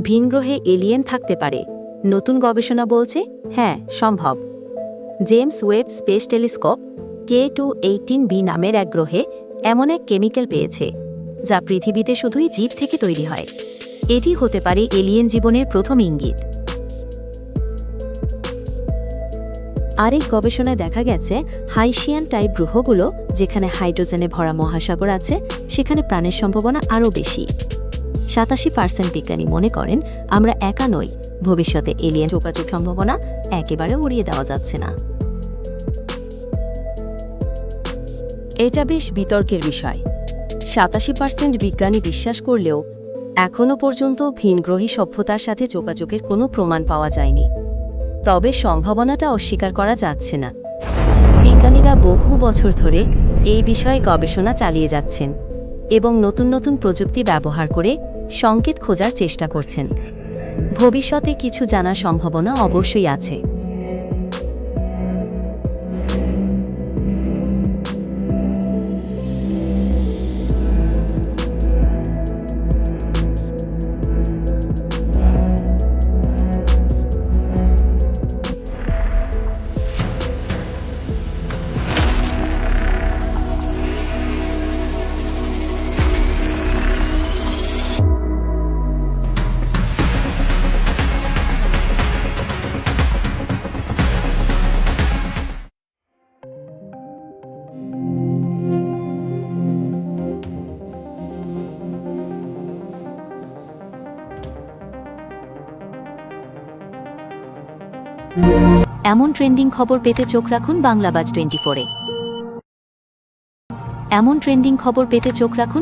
ভিন গ্রহে এলিয়েন থাকতে পারে। নতুন গবেষণা বলছে হ্যাঁ সম্ভব। James Webb Space Telescope K two eighteen B নামের এক গ্রহে এমন এক কেমিক্যাল পেয়েছে, যা পৃথিবীতে শুধুই জীব থেকে তৈরি হয়। এটি হতে পারে এলিয়েন জীবনের প্রথম ইঙ্গিত। আরেক গবেষণায় দেখা গেছে হাইশিয়ান টাইপ গ্রহগুলো, যেখানে হাইড্রোজেনে ভরা মহাসাগর আছে, সেখানে প্রাণের সম্ভাবনা আরও বেশি। সাতাশি পার্সেন্ট বিজ্ঞানী মনে করেন, আমরা একা নই। ভবিষ্যতে এলিয়েন যোগাযোগ সম্ভাবনা একেবারে উড়িয়ে দেওয়া যাচ্ছে না। এটা বেশ বিতর্কের বিষয়। সাতাশি পার্সেন্ট বিজ্ঞানী বিশ্বাস করলেও এখনও পর্যন্ত ভিনগ্রহী সভ্যতার সাথে যোগাযোগের কোনো প্রমাণ পাওয়া যায়নি। তবে সম্ভাবনাটা অস্বীকার করা যাচ্ছে না। বিজ্ঞানীরা বহু বছর ধরে এই বিষয়ে গবেষণা চালিয়ে যাচ্ছেন এবং নতুন নতুন প্রযুক্তি ব্যবহার করে সংকেত খোঁজার চেষ্টা করছেন। ভবিষ্যতে কিছু জানার সম্ভাবনা অবশ্যই আছে। এমন ট্রেন্ডিং খবর পেতে চোখ রাখুন বাংলাবাজ টোয়েন্টি ফোরে। এমন ট্রেন্ডিং খবর পেতে চোখ রাখুন